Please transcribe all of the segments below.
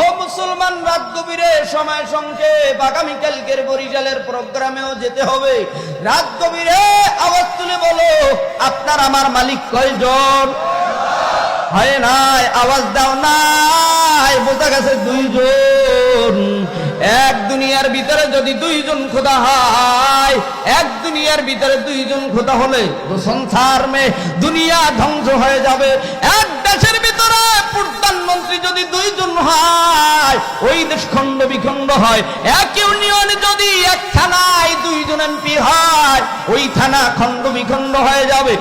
ও মুসলমান রাত গভীরে সময় সংক্ষেপ আগামীকালকের বরিশালের প্রোগ্রামেও যেতে হবে। রাত আওয়াজ তুলে বলো, আপনার আমার মালিক কয়জন? হয় নাই, আওয়াজ দাও নাই, বোঝা গেছে দুইজন। এক দুনিয়ার ভিতরে যদি দুইজন খোদা হয়, এক দুনিয়ার ভিতরে দুইজন খোদা হলে সংসার মে দুনিয়া ধ্বংস হয়ে যাবে। এক দেশের প্রধানমন্ত্রী যদি দুইজন হয়, ওই দেশ খণ্ড বিখণ্ড হয়। এক ইউনিয়নে যদি এক থানায় দুইজন এমপি হয়, ওই থানা খণ্ড বিখণ্ড হয়ে যাবে।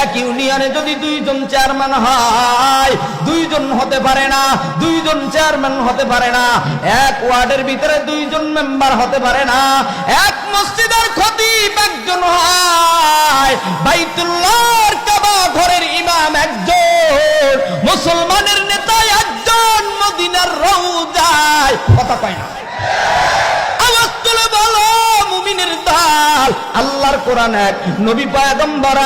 এক ইউনিয়নে যদি দুইজন চেয়ারম্যান হয়, দুইজন হতে পারে না, দুইজন চেয়ারম্যান হতে পারে না। এক ওয়ার্ডের ভিতরে দুইজন মেম্বার হতে পারে না। এক মসজিদের খতিব একজন হয়, বাইতুল্লাহর কাবা ঘরের ইমাম একজন। মুসলমানের নেতা একজন মদিনার রৌজায় কথা পায় না। আল্লাহর কোরআন এক, নবী পয়গম্বর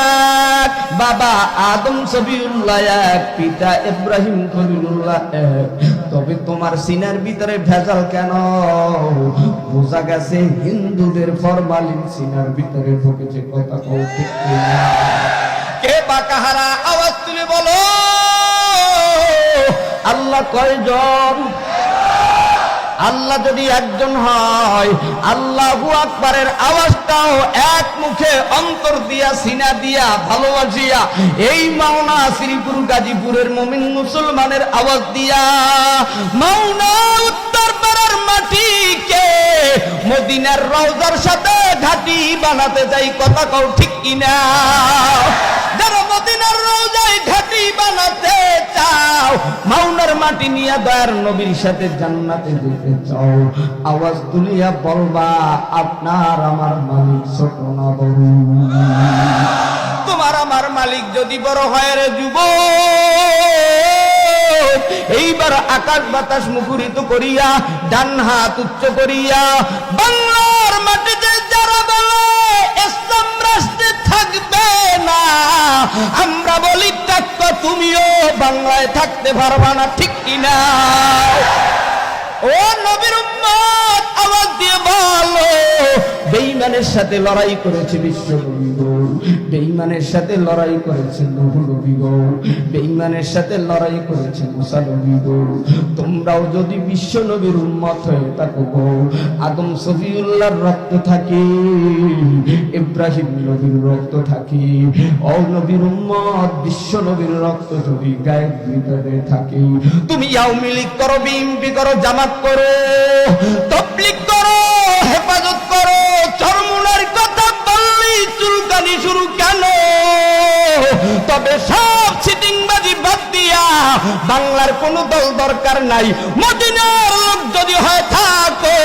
এক, বাবা আদম সবিউল্লাহ এক, পিতা ইব্রাহিম খলিলুল্লাহ এক। তবে তোমার সিনার ভিতরে ভেজাল কেন? বোঝা গেছে হিন্দুদের ফরমালিন সিনার ভিতরে ঢুকেছে, কথা কে বা কাহারা? আওয়াজ তুলে বলো আল্লাহ কয়জন? আল্লাহ যদি একজন হয়, আল্লাহু আকবারের আওয়াজটাও এক মুখে অন্তর দিয়া, সিনা দিয়া, ভালোবাসিয়া, এই মাওনা শ্রীপুর গাজীপুরের মমিন মুসলমানের আওয়াজ দিয়া, মাওনা উত্তর পাড়ার মাটিকে মদিনার রওজার সাথে ঘাটি বানাতে চাই কথা কও ঠিক কিনা? যারা মদিনার রওজায় ঘাটি বানাতে চাও, মাওনার মাটি নিয়ে দয়ার নবীর সাথে জান্নাতে যেতে চাও। আওয়াজ তুলিয়া বলবা, আপনার আমার মালিক ছোট না বড়। তোমার আমার মালিক যদি বড় হয় রে যুব এইবার আকাশ বাতাস মুখরিত করিয়া, ডান হাত উচ্চ করিয়া, বাংলার মাটিতে যারা ইসলাম না। আমরা বলি থাকতো তুমিও বাংলায় থাকতে পারবা না, ঠিক কিনা ও নবীর উম্মত, আওয়াজ দিয়ে বলো, বেঈমানের সাথে লড়াই করেছে বিশ্ব নবী গো বেঈমানের সাথে লড়াই করেছে নবু নবী গো। বেঈমানের সাথে লড়াই করেছে মুসা নবী গো। তোমরাও যদি বিশ্ব নবীর উম্মত হয়ে থাকো গো, আদম সফিউল্লাহর রক্ত থাকে, ইব্রাহিম নবীর রক্ত থাকে, ও নবীর উম্মত বিশ্ব নবীর রক্ত যদি গায়ের ভিতরে থাকে, তুমি আওয়ামী লীগ করো বিএনপি করো, জামাত করো, তবলিগ চুলকানি শুরু কেন? তবে সব সিটিংবাজি বাদ দিয়া বাংলার কোন দল দরকার নাই। মদিনার লোক যদি হয় থাকো,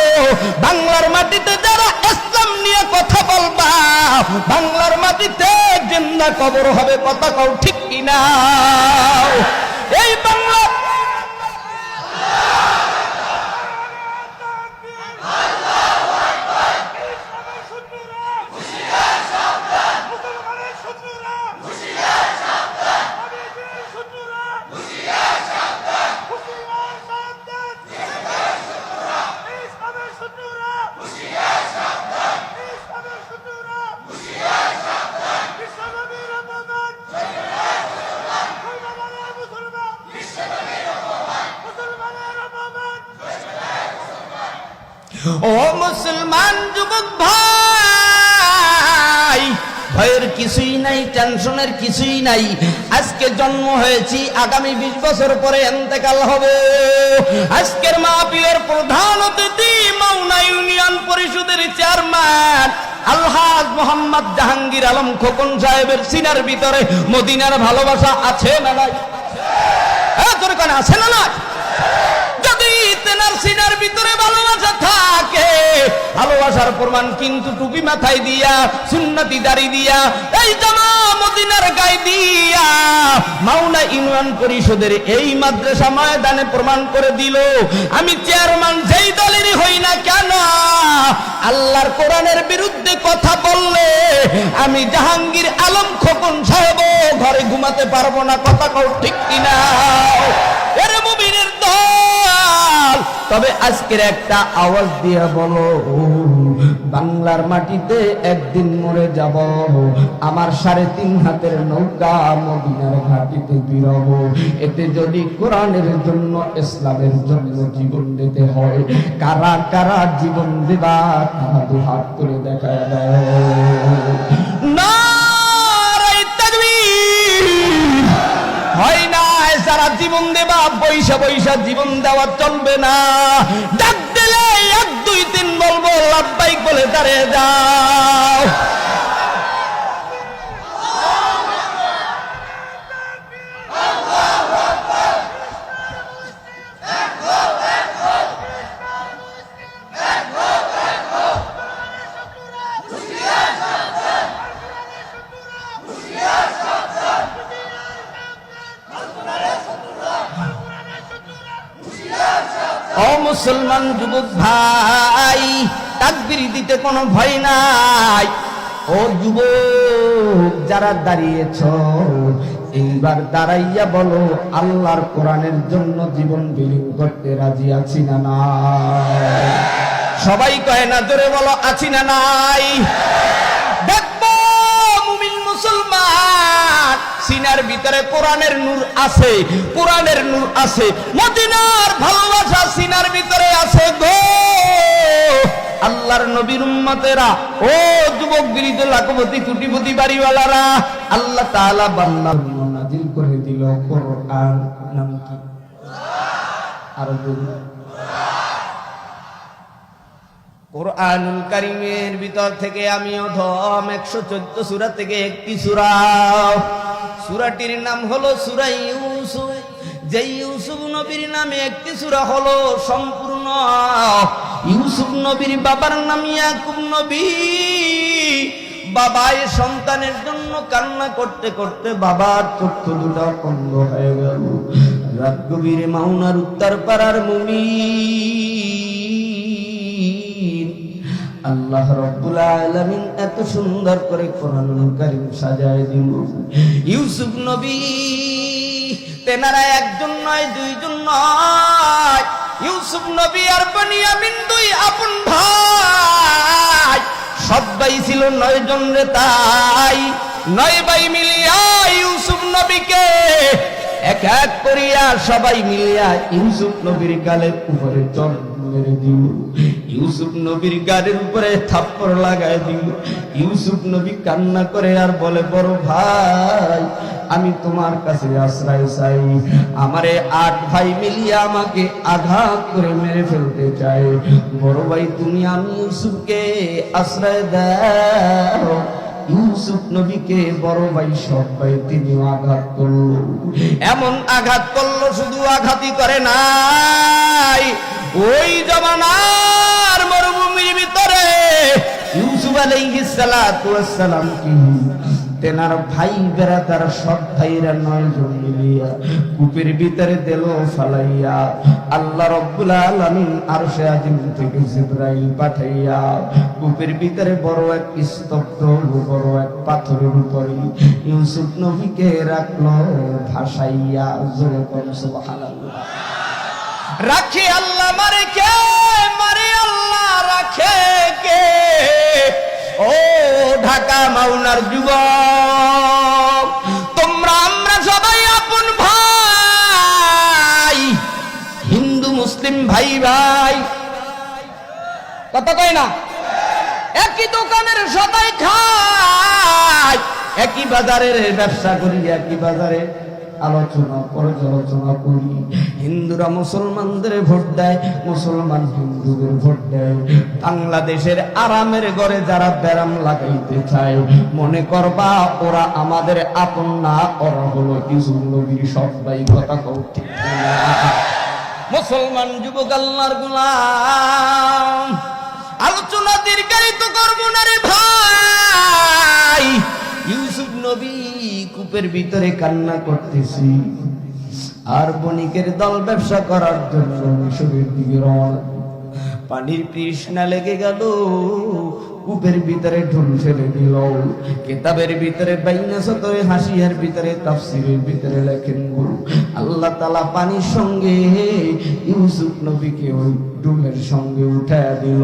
বাংলার মাটিতে যারা ইসলাম নিয়ে কথা বলবা, বাংলার মাটিতে জিন্দা কবর হবে, কথা কও ঠিক কিনা? এই বাংলা ও মুসলমান যুবক ভাই, ভয়ের কিছুই নাই, টেনশনের কিছুই নাই। আজকে জন্ম হয়েছি, আগামী বিশ বছর পরে এন্তেকাল হবে। আজকের মাহফিলের প্রধান অতিথি মাওনা ইউনিয়ন পরিষদের চেয়ারম্যান আলহাজ মোহাম্মদ জাহাঙ্গীর আলম খোকন সাহেবের সিনার ভিতরে। মদিনার ভালোবাসা আছে না নাই? হ্যাঁ আছে না নাই? তেনার সিনার ভিতরে ভালোবাসা থাকে। ভালোবাসার প্রমাণ কিন্তু টুপি মাথায় দিয়া, সুন্নতি দাড়ি দিয়া, এই জামা মদিনার গায়ে দিয়া। মাওনা ইউনিয়ন পরিষদের এই মাদ্রাসা ময়দানে প্রমাণ করে দিল, আমি চেয়ারম্যান যেই দলেরই হই না কেন, আল্লাহর কোরআনের বিরুদ্ধে কথা বললে আমি জাহাঙ্গীর আলম খোকন সাহেব ঘরে ঘুমাতে পারব না, কথা ঠিক কিনা? এর তবে আজকের একটা আওয়াজ দিয়ে বলো, বাংলার মাটিতে একদিন মরে যাব। আমার সাড়ে তিন হাতের নৌকা মদিনার ঘাটিতে বিরব এতে যদি কোরআনের জন্য, ইসলামের জন্য জীবন দিতে হয়, কারা কারা জীবন দেবা তারা দু হাত করে দেখা দেয় সারা জীবন দেবা, পয়সা পয়সা জীবন দেওয়া চলবে না। ডাক দিলে এক, দুই, তিন বলব, লাভবাইক বলে দাঁড়িয়ে যাও ও মুসলমান যুবক ভাই তাকবির দিতে কোনো ভয় নাই। ও যুবক, যারা দাঁড়িয়েছ, এইবার দাঁড়াইয়া বলো, আল্লাহর কোরআনের জন্য জীবন বিলীন করতে রাজি আছি না সবাই কয় না, জোরে বলো, আছি না নাই? মুসলমান, সিনার ভিতরে কোরআনের নূর আছে, কোরআনের নূর আছে, মদিনার ভালোবাসা সিনার ভিতরে আছে গো। আল্লাহর নবীর উম্মতেরা, ও যুবক বিরিত লাখপতি কুটিপতি বাড়িওয়ালারা, আল্লাহ তাআলা জন্য নাজিল করে দিল কোরআন। নাম কি? আর কোরআনুল কারিমের ভিতর থেকে আমি অধম একশো চোদ্দ সুরা থেকে একটি সুরা। সুরাটির নাম হলো সুরা ইউসুফ। যে ইউসুফ নবীর নামে একটি সুরা হলো সম্পূর্ণ। ইউসুফ নবীর বাবার নাম ইয়াকুব নবী। বাবাই সন্তানের জন্য কান্না করতে করতে বাবার চক্ষু দুটা বন্ধ হয়ে গেল। রাত গভীরে মাউনার উত্তর পাড়ার মুমি আল্লাহ রব্বুল আলামিন এত সুন্দর করে কোরআনুল কারীম সাজায় দিল। ইউসুফ নবী তেনারা একজন নয়, দুইজন নয়। ইউসুফ নবী আর বনিয়ামিন দুই আপন ভাই। সবাই ছিল নয় জন রে তাই। নয় ভাই মিলিয়া ইউসুফ নবীকে এক এক করিয়া সবাই মিলিয়া ইউসুফ নবীর গালের উপরে চল মেরে দিল। ইউসুফ নবীর গাড়ির উপরে থাপ্পড় লাগায় দিল। ইউসুফ নবী কান্না করে আর বলে, বড় ভাই, আমি তোমার কাছে আশ্রয় চাই। আমারে আট ভাই মিলিয়ে আমাকে আঘাত করে মেরে ফেলতে চাই। বড় ভাই, তুমি আমি ইউসুফকে আশ্রয় দাও। ইউসুফ নবীকে বড় ভাই সব ভাই তিনি আঘাত করল। এমন আঘাত করল, শুধু আঘাতই করে নাই। ওই ইউসুফ আলাইহিস সালাতু ওয়াস সালাম কি? তেনার ভাই বেড়াতার সব ভাইরা নয় জন মিলিয়া কূপের ভিতরে দিল ফালাইয়া আল্লাহ রব্বুল আলামিন আরশে আজিম থেকে জিব্রাইল পাঠাইয়া কূপের ভিতরে বড় এক স্তব্ধ বড় এক পাথরের উপরে ইউসুফ নবীকে রাখল, ভাসাইয়া জোরে কর সুবহানাল্লাহ। রাখে আল্লাহ, মারে কে? মারে আল্লাহ, রাখে ঢাকা যুব তোমরা, আমরা সবাই আপন ভাই। হিন্দু, মুসলিম, ভাই ভাই। কথা কয় না? একই দোকানের সবাই খায়। একই বাজারের ব্যবসা করি, একই বাজারে। আলোচনা, পর্যালোচনা করি। হিন্দুরা মুসলমানদের ভোট দেয়, মুসলমান হিন্দুদের ভোট দেয়। বাংলাদেশের আরামের ঘরে যারা ব্যারাম লাগাইতে চায়, মনে করবা ওরা আমাদের আপন না, ওরা হলো কিছু নবীর সবাই কথা কও ঠিক মুসলমান যুবক আল্লাহর গুলাম, আলোচনা দীর্ঘায়িত করব না রে ভাই। নবী কূপের ভিতরে কান্না করতেছি। আর বণিকের দল ব্যবসা করার জন্য মিশরের দিকে রওনা। পানির তৃষ্ণা লেগে গেল, কূপের ভিতরে ঢুল ফেলে দিল। কেতাবের ভিতরে বাইনা সতরে, হাসিয়ার ভিতরে তাফসিরের ভিতরে লেখেন আল্লাহ তালা পানির সঙ্গে ইউসুফ নবীকে ওই ডুমের সঙ্গে উঠায়া দিল।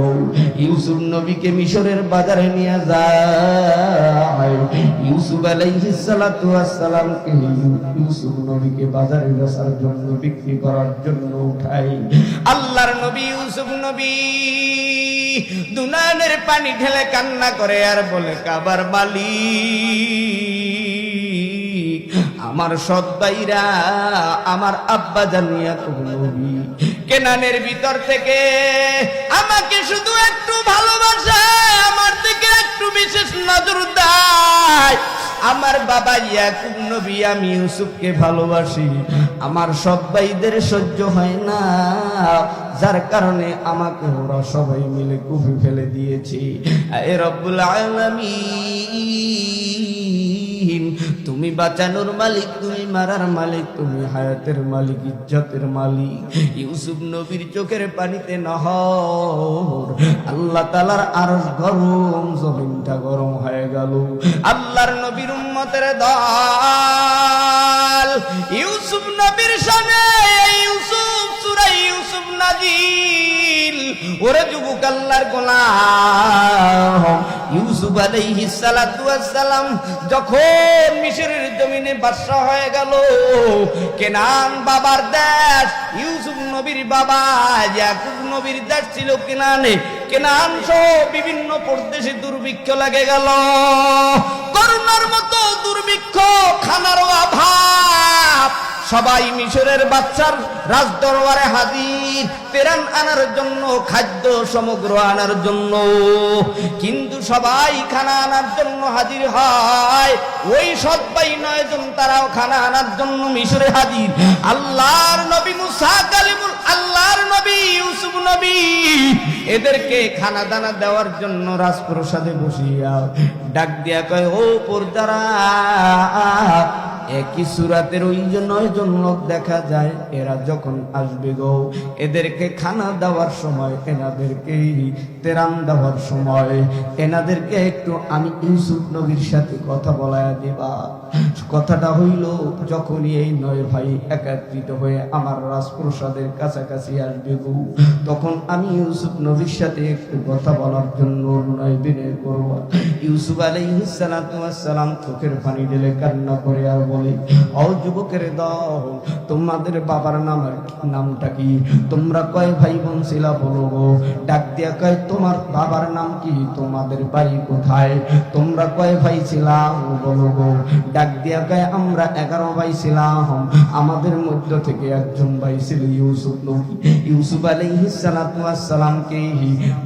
ইউসুফ নবীকে মিশরের বাজারে নিয়ে যায়। ইউসুফ আলাইহিস সালাতু ওয়াস সালামকে ইউসুফ নবীকে বাজারে বেচার জন্য, বিক্রি করার জন্য উঠাই আল্লাহর নবী, ইউসুফ নবী, দুনানের পানি ঢেলে কান্না করে আর বলে, কাবার বালি আমার সৎ ভাইরা, আমার আব্বা জানিয়া নবী কেনানের ভিতর থেকে আমাকে শুধু একটু ভালোবাসে, আমার থেকে একটু বিশেষ নজর দেয়। আমার বাবা ইয়াকুব নবী, আমি ইউসুফকে ভালোবাসি। আমার সব ভাইদের সহ্য হয় না, যার কারণে আমাকে ওরা সবাই মিলে কুফি ফেলে দিয়েছি। এ রব্বুল আলামিন। তুমি বাঁচানোর মালিক, তুমি মারার মালিক, তুমি হায়াতের মালিক, ইজ্জতের মালিক। ইউসুফ নবীর চোখের পানিতে নহর। আল্লাহ তালার আরস গরম, জমিনটা গরম হয়ে গেল। আল্লাহর নবীর উম্মতের দল। ইউসুফ নবীর সামনে ওরে যুবক আল্লাহর গোলাম। ইউসুফ আলাইহিস সালাতু সালাম যখন মিশরের জমিনে বাদশা হয়ে গেল, কেনান বাবার দেশ, ইউসুফ নবীর বাবা, ইয়াকুব নবীর দেশ ছিল কেনানে। কেনান সহ বিভিন্ন প্রদেশে দুর্ভিক্ষ লাগে গেল। করোনার মতো দুর্ভিক্ষ, খানারও অভাব। সবাই মিশরের বাচ্চার রাজদরবারে হাজির। তেরান আনার জন্য, খাদ্য সমগ্র আনার জন্য। কিন্তু সবাই খানা আনার জন্য হাজির হয়। ওই সবাই নয় জন, তারাও খানা আনার জন্য মিশরে হাজির। আল্লাহর নবী মুসা, কালিমুল আল্লাহর নবী, ইউসুফ নবী। এদেরকে খানা দানা দেওয়ার জন্য রাজপ্রসাদে বসিয়া ডাক দিয়া কয়, ও পর্দারা একই সুরাতের ওই যে নয় জন লোক দেখা যায়, এরা যখন আসবে গো, এদেরকে খানা দেওয়ার সময় এনাদেরকে তেরান দেওয়ার সময়, এনাদেরকে একটু আমি ইউসুফ নবীর সাথে কথা বলায় দেবা। কথাটা হইল, যখনই এই নয় ভাই একাত্রিত হয়ে আমার রাজপ্রসাদের কাছাকাছি আসবে তখন আমি ইউসুফ নবীর সাথে একটু কথা বলার জন্য নয় বিনয় করব। ইউসুফ আলাইহিস সালাতু ওয়াস সালাম চোখের পানি ঢেলে কান্না করে আর বলে, ও যুবকের দল, তোমাদের বাবার নাম, নামটা কি? তোমরা কয় ভাই বোন ছিলা বলো ডাক দিয়া কয়, তোমার বাবার নাম কি? তোমাদের বাড়ি কোথায়? তোমরা কয় ভাই ছিলাম বলো ডাক দিয়া কয় আমরা এগারো ভাই ছিলাম। আমাদের মধ্য থেকে একজন ভাই ছিল ইউসুফ নবী। ইউসুফ আলাইহিস সালাতু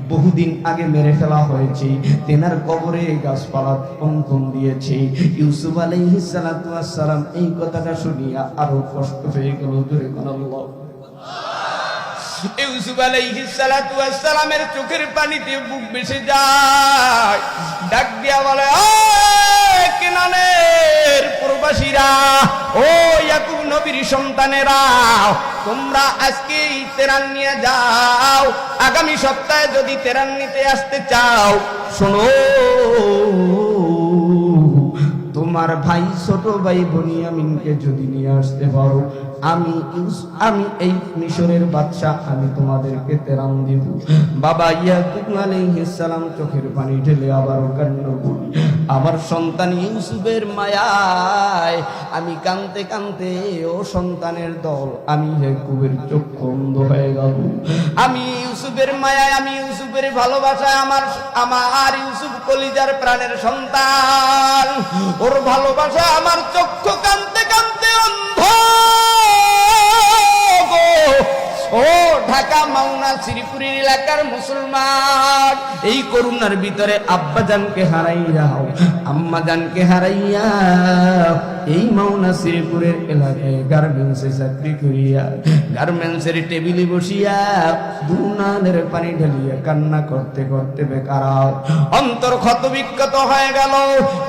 বহুদিন আগে মেরে ফেলা হয়েছে। তেনার কবরে গাছপালা অঙ্কন দিয়েছে। ইউসুফ আলাইহিস সালাতু এই কথাটা শুনিয়া আরও কষ্ট হয়ে গেল। কোন আল্লাহ। সালামের চোখের পানিতে বুক ভেসে যায়। ডাক দিয়া বলে প্রবাসীরা, ও ইয়াকুব নবীর সন্তানেরা, তোমরা আজকে তেরান নিয়ে যাও। আগামী সপ্তাহে যদি তেরান নিতে আসতে চাও, শোনো, তোমার ভাই ছোট ভাই বনিয়ামিনকে যদি নিয়ে আসতে পারো, আমি আমি এই মিশরের বাদশা আমি তোমাদেরকে তেরাম দিব। বাবা ইয়াকুব আলাইহিস সালাম চোখের পানি ঢেলে আবার কান্না আমার সন্তান ইউসুফের মায়ায়, আমি কানতে কানতে ও সন্তানের দল, আমি ইয়াকুবের চোখ বন্ধ হয়ে গেল। আমি ইউসুফের মায়ায়, আমি ইউসুফের ভালোবাসায়, আমার আমার ইউসুফ কলিজার প্রাণের সন্তান। ওর ভালোবাসা আমার চক্ষু কানতে কানতে অন্ধ ও ঢাকা, মাওনা, শ্রীপুরের এলাকার মুসলমান, এই করুণার ভিতরে আব্বা জানকে হারাইয়া আম্মা জানকে হারাইয়া, এই মাওনা, শ্রীপুরের এলাকায় গার্মেন্টসে চাকরি করিয়া, গার্মেন্টসের টেবিলে বসিয়া দুনানের পানি ঢালিয়া কান্না করতে করতে বেকার। অন্তর ক্ষত বিক্ষত হয়ে গেল।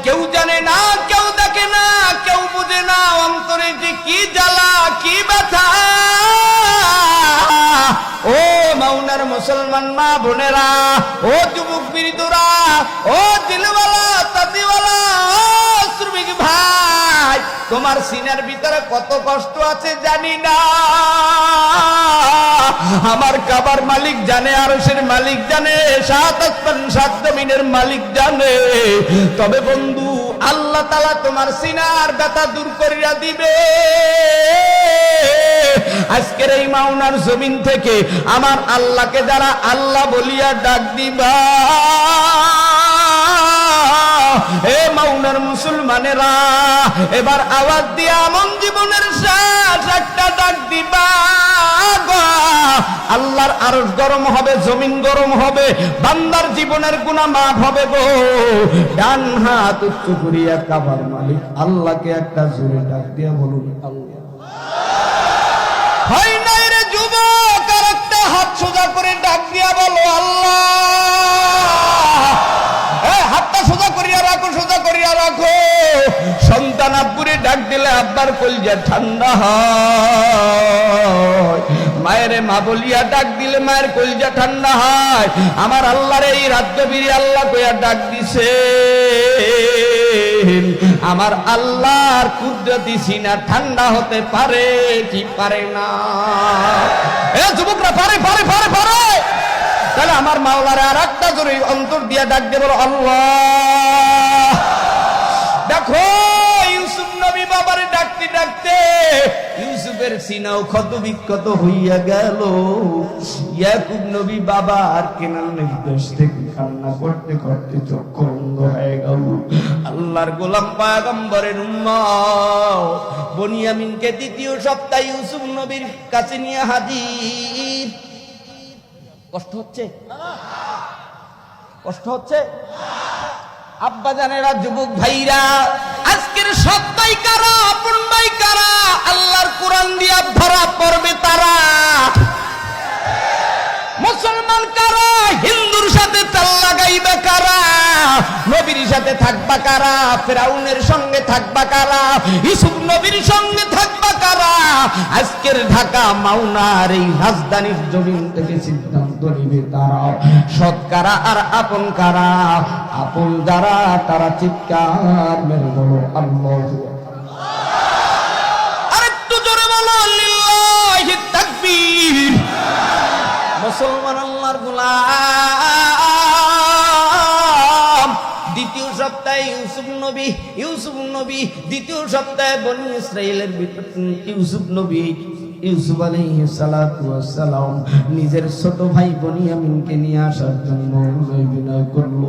কেউ জানে না, কেউ দেখে না, কেউ বুঝে না অন্তরে যে কি জ্বালা, কি ব্যথা। ও মাওনার মুসলমান মা বোনেরা, ও যুবক বীরদুরা ও দিলওয়ালা, তাতিওয়ালা শ্রমিক ভাই, তোমার সিনার ভিতরে কত কষ্ট আছে জানি না। আমার কাবার মালিক জানে আরশের মালিক জানে, সাত আসমান সাত জমিনের মালিক জানে। তবে বন্ধু আল্লাহ তালা তোমার সিনার ব্যথা দূর করিয়া দিবে। আজকের এই মাওনার জমিন থেকে আমার আল্লাহকে যারা আল্লাহ বলিয়া ডাক দিবা। হে মাউনার মুসলমানেরা, এবার আওয়াজ দিয়া আমন জীবনের শেষ একটা ডাক দিবা আল্লাহর আরশ গরম হবে, জমিন গরম হবে, বান্দার জীবনের গুণা মাফ হবে গো। ডান হাত উচ্চ করিয়া কাবার মালিক, আল্লাহকে একটা জোরে ডাক দিয়া বলুন, আল্লাহ। হয় নাই রে যুবক আর একটা হাত সোজা করে ডাক দিয়া বলো, আল্লাহ এ, হাতটা সোজা করিয়া রাখো সোজা করিয়া রাখো। সন্তান ডাক দিলে আব্বার কলজা ঠান্ডা হয়। মায়ের মা বলিয়া ডাক দিলে মায়ের কলজা ঠান্ডা হয়। আমার আল্লাহর এই রাজ্য আল্লাহ কইয়া ডাক দিছে আমার আল্লাহর কুদরতি সিনা ঠান্ডা হতে পারে কি পারে না। এ যুবকরা, পারে পারে পারে পারে। তাহলে আমার মাওলারে আর একটা জোরে অন্তর দিয়া ডাক দিয়ে বলো, আল্লাহ। দেখো, ইউসুফ নবী বাবারে ডাকতে ডাকতে ইউসুফের সিনাও ক্ষত বিক্ষত হইয়া গেল। ইয়াকুব নবী বাবা আর কেনার নির্দেশ থেকে কান্না করতে করতে চক্ষু অন্ধ হয়ে গেল। আল্লাহর গোলাম পায়গম্বরের উম্মাও বনিয়ামিনকে দ্বিতীয় সপ্তাহে ইউসুফ নবীর কাছে নিয়ে হাজির। কষ্ট হচ্ছে? কষ্ট হচ্ছে? আব্বা জানেরা, যুবক ভাইরা, আজকের কারা আপন ভাই কারা? আল্লাহর কোরআন দিয়া ধরা পড়বে তারা। মুসলমান কারা? হিন্দুর সাথে চাল লাগাইবে কারা? নবীর সাথে থাকবা কারা? ফেরাউনের সঙ্গে থাকবা কারা? ইসুফ নবীর সঙ্গে থাকবা কারা? আজকের ঢাকা মাওনার এই রাজধানীর জমিন থেকে সিদ্ধান্ত নিবে সৎকারা আর আপন কারা? আপন যারা, তারা চিৎকার মেরে বলো, আল্লাহ আরেকটু জোরে মুসলমান আল্লাহর গোলাম। দ্বিতীয় সপ্তাহে ইউসুফ নবী ইউসুফ নবী। দ্বিতীয় সপ্তাহে বনি ইসরায়েলের ইউসুফ নবী। ইউসুফ আলাইহিস সালাম নিজের ছোট ভাই বনিয়ামিনকে নিয়ে আসার জন্য করল।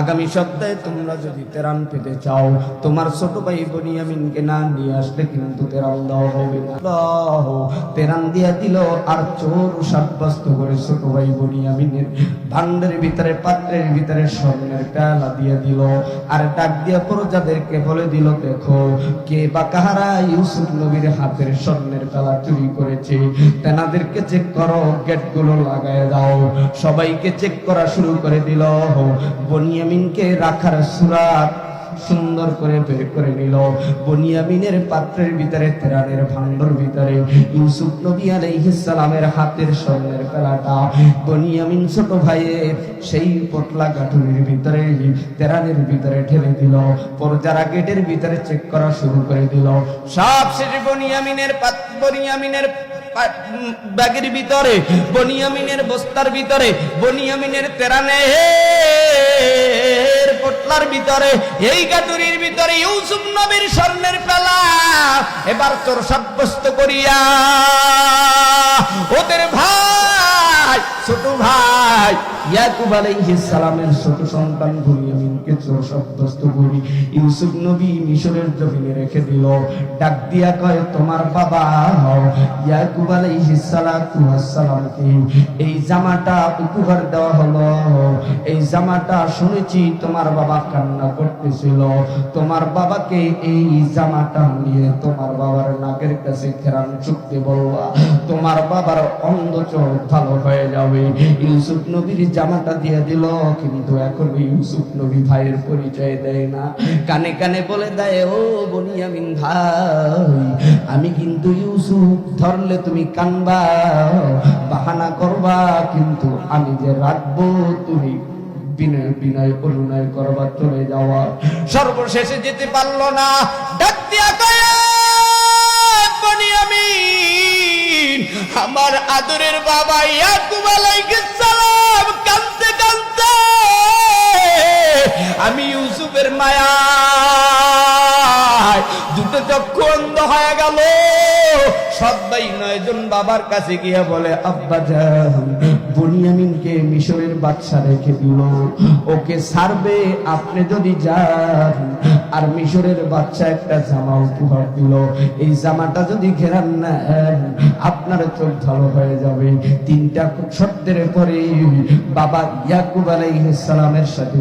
আগামী সপ্তাহে তোমরা যদি তেরান পেতে চাও, তোমার ছোট ভাই বনিয়ামিনকে না নিয়ে আসলে কিন্তু তেরান দেওয়া হবে না। তেরান দিয়া দিল আর চোর সাব্যস্ত করে ছোট ভাই বনিয়ামিনের ভান্ডের ভিতরে, পাত্রের ভিতরে স্বর্ণের পেয়ালা দিয়ে দিল। আর ডাক দিয়া প্রজাদেরকে বলে দিল, দেখো, কে বা কাহারা ইউসুফ নবীর হাতের স্বর্ণের পেলা চুরি করেছে। তেনাদেরকে চেক করো গেটগুলো লাগায় দাও। সবাইকে চেক করা শুরু করে দিল। বনিয়ামিনকে রাখার সুরাত সুন্দর করে বের করে নিল। বনিয়ামিনের পাত্রের ভিতরে, তেরানের ভান্ডর ভিতরে, ইউসুফ নবী সালামের হাতের স্বর্ণের পেলাটা। বনিয়ামিন ছোট ভাইয়ের সেই পটলা গাঠুরির ভিতরে, তেরানের ভিতরে ঠেলে দিল। পরজারা গেটের ভিতরে চেক করা শুরু করে দিল। সব শেষে বনিয়ামিনের পাত- বনিয়ামিনের ব্যাগের ভিতরে, বনিয়ামিনের বস্তার ভিতরে, বনিয়ামিনের তেরানে পোটলার ভিতরে, এই গাতুরির ভিতরে ইউসুফ নবীর স্বর্ণের পেলা। এবার তোর সাব্যস্ত করিয়া, ওদের ভাই, ছোট ভাই, ইয়াকুব আলাইহিস সালামের ছোট সন্তান বুনিয়ামিনকে ইউসুফ নবী মিশরের জমিনে রেখে দিল। ডাক দিয়া কয়, তোমার বাবা ইয়াকুব এই জামাটা উপহার দেওয়া হলো। এই জামাটা শুনেছি তোমার বাবা কান্না করতেছিল। তোমার বাবাকে এই জামাটা নিয়ে তোমার বাবার নাকের কাছে খেরান চুক্তি বলবা তোমার বাবার অন্ধ চোখ ভালো হয়ে যাবে। ইউসুফ নবীর জামাটা দিয়ে দিল, কিন্তু এখন ইউসুফ নবী ভাইয়ের পরিচয় দেয় না। কানে কানে বলে দেয়, ও বনিয়ামিন ভাই, আমি কিন্তু ইউসুফ, ধরলে তুমি কানবা, বাহানা করবা, কিন্তু আমি যে রাখব, তুমি বিনয় বিনয়, অনুনয় করবার চলে যাওয়া। সর্বশেষে যেতে পারল না। ডাক আমার আদরের বাবা ইয়াকুব আলাইহিস সালাম বাবার কাছে গিয়ে বলে আব্বা যান। বনিয়ামিনকে, মিশরের বাচ্চা রেখে দিল। ওকে ছাড়বে আপনি যদি যান। আর মিশরের বাচ্চা একটা জামা উপহার দিল। এই জামাটা যদি ঘেরান নেন, আপনার চোখ ভালো হয়ে যাবে। তিনটা শর্তের পরে বাবা ইয়াকুব আলাইহিস সালামের সাথে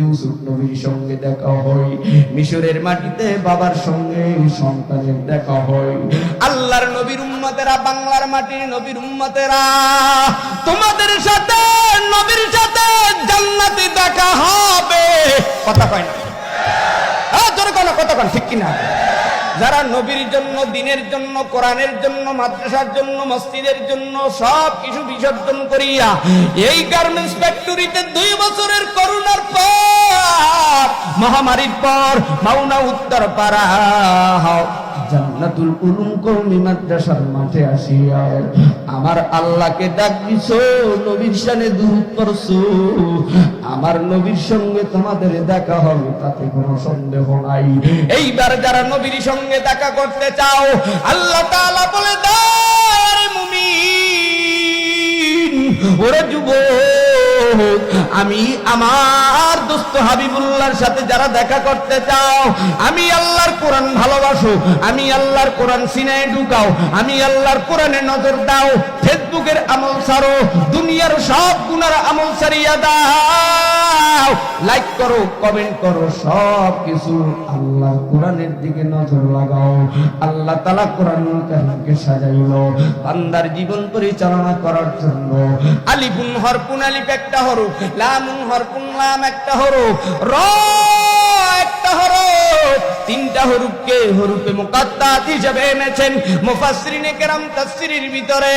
ইউসুফ নবীর সঙ্গে দেখা হয়। মিশরের মাটিতে বাবার সঙ্গে সন্তানের দেখা হয়। আল্লাহর নবীর উম্মতেরা, বাংলার মাটির নবীর উম্মতেরা তোমাদের সাথে, নবীর সাথে জান্নাতে দেখা হবে। কথা কয় না। হ্যাঁ কথা কন ঠিক কিনা? যারা নবীর জন্য, দিনের জন্য, কোরআনের জন্য, মাদ্রাসার জন্য, মসজিদের জন্য সব কিছু বিসর্জন করিয়া, এই গার্মেন্টস ফ্যাক্টরিতে দুই বছরের করোনার পর, মহামারীর পর মাওনা উত্তর পাড়া জান্নাতুল উলুম কওমি মাদ্রাসার মাঠে আসিয়া, আমার আল্লাহকে ডাক দিছো, নবীর শানে দুরূদ পড়ছো। আমার নবীর সঙ্গে তোমাদের দেখা হবে, তাতে কোনো সন্দেহ নাই। এইবার যারা নবীর সঙ্গে দেখা করতে চাও, আল্লাহ তাআলা বলে দাও, আরে মুমিন, ওরে যুবক আমি আমার দোস্ত হাবিবুল্লাহর সাথে যারা দেখা করতে চাও, আমি আল্লাহর কোরআন ভালোবাসো, আমি আল্লাহর কোরআন সিনায় ঢুকাও, আমি আল্লাহর কোরআনে নজর দাও, ফেসবুকের আমল সারো, দুনিয়ার সব গুনার আমল সারিয়া দাও। লাইক করো কমেন্ট করো সব কিছু আল্লাহর কোরআনের দিকে নজর লাগাও। আল্লাহ তালা কোরআন কারিমকে সাজাইলো। বান্দার জীবন পরিচালনা করার জন্য আলিফুন হরপুন আলিফ একটা হরফ। লামুন হরপুন লাম, একটা হরফ। র, একটা হরফ। তিনটা মুকাদ্দাত হিসেবে এনেছেন কেরাম ভিতরে।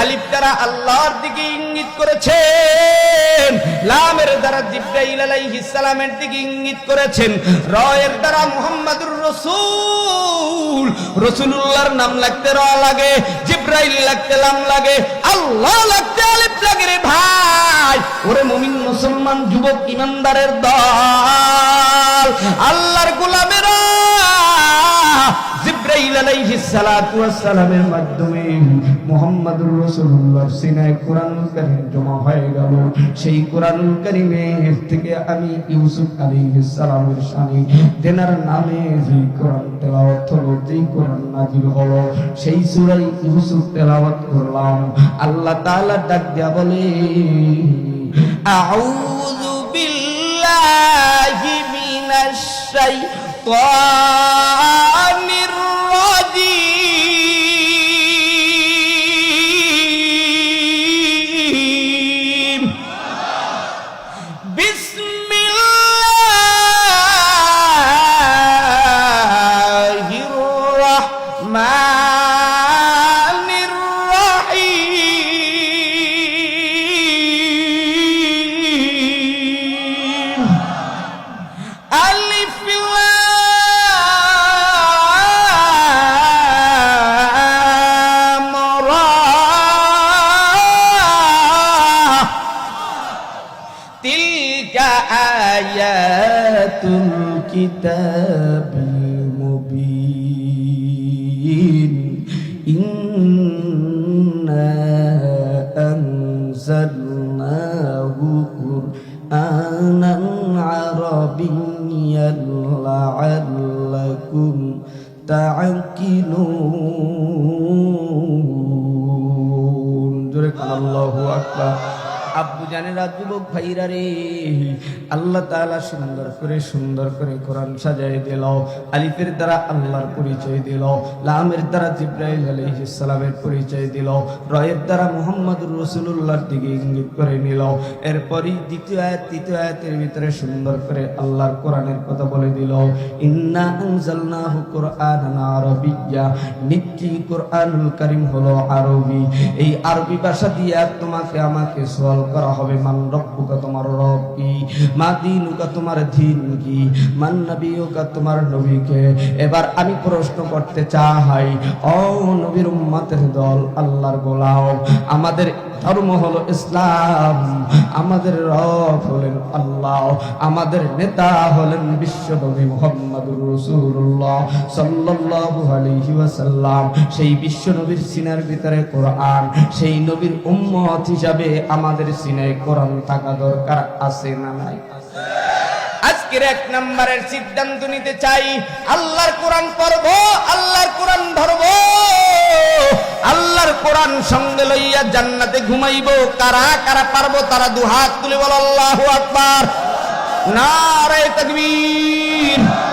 আলিফ আল্লাহর দিকে ইঙ্গিত করেছেন। লামের দ্বারা জিব্রাইল আলাইহিস সালামের দিকে ইঙ্গিত করেছেন। র এর দ্বারা মুহাম্মাদুর রাসূল। রাসূলুল্লাহর নাম লাগতে র লাগে, জিব্রাইল লাগতে লাম লাগে, আল্লাহ লাগতে লাগে ভাই। ওরে মুমিন মুসলমান যুবক ইমানদারের দল। আল্লাহর গোলামেরা জিব্রাইল আলাইহিস সালাতু ওয়াস সালামের মাধ্যমে মুহাম্মাদুর রাসূলুল্লাহর সিনায় কোরআনুল কারীম জমা হয়ে গেল। সেই কোরআনুল কারীমের থেকে আমি ইউসুফ আলাইহিস সালামের শানে তেনার নামে যে কোরআন তেলাওয়াত হলো, যেই কোরআন নাজিল হলো, সেই সূরাই ইউসুফ তেলাওয়াত করলাম। আল্লাহ তাআলা ডাক দিয়া বলে, আউযু বিল্লাহি মিনাশ শাইতানির আরাবিয়্যান লাআল্লাকুম তা'কিলুন জোরে কান আল্লাহু আকবার। আব্বু জানেরা যুবক ভাইরা রে। আল্লাহ তাআলা সুন্দর করে সুন্দর করে কোরআন সাজাই দিল, আলিফের দ্বারা আল্লাহর পরিচয় দিল, লামের দ্বারা জিব্রাইল আলাইহিস সালামের পরিচয় দিল, রয়ের দ্বারা মুহাম্মদুর রাসূলুল্লাহর দিকে ইঙ্গিত করে নিল। এরপরই দ্বিতীয় আয়াত, তৃতীয় আয়াতের ভিতরে সুন্দর করে আল্লাহর কোরআনের কথা বলে দিল, ইন্না আনজালনাহু কুরআনান আরাবিয়্যা। নিশ্চয়ই কোরআনুল কারীম হলো আরবি। এই আরবি ভাষা দিয়ে তোমাকে আমাকে সওয়াল করা হবে। মান রব্বুকা তোমার রব কি? মা দিনুকা তোমার দিন কি? মান নবীকা তোমার নবীকে এবার আমি প্রশ্ন করতে চাই, ও নবীর উম্মতের দল, আল্লাহর গোলাম, আমাদের ধর্ম হলো ইসলাম। আমাদের রব হলেন আল্লাহ, আমাদের নেতা হলেন বিশ্বনবী মোহাম্মদুর রসুল্লাহ সাল্লাল্লাহু আলাইহি ওয়াসাল্লাম। সেই বিশ্বনবীর সিনার ভিতরে কোরআন, সেই নবীর উম্মত হিসাবে আমাদের সিনায় কোরআন থাকা দরকার, আছে না নাই? আজকের এক নম্বরের সিদ্ধান্ত নিতে চাই। আল্লাহর কোরআন পড়ব, আল্লাহর কোরআন ধরব। আল্লাহর কোরআন সঙ্গে লইয়া জান্নাতে ঘুমাইব। কারা কারা পারব তারা দু হাত তুলে বল, আল্লাহ আকবার। নারে তাকবীর।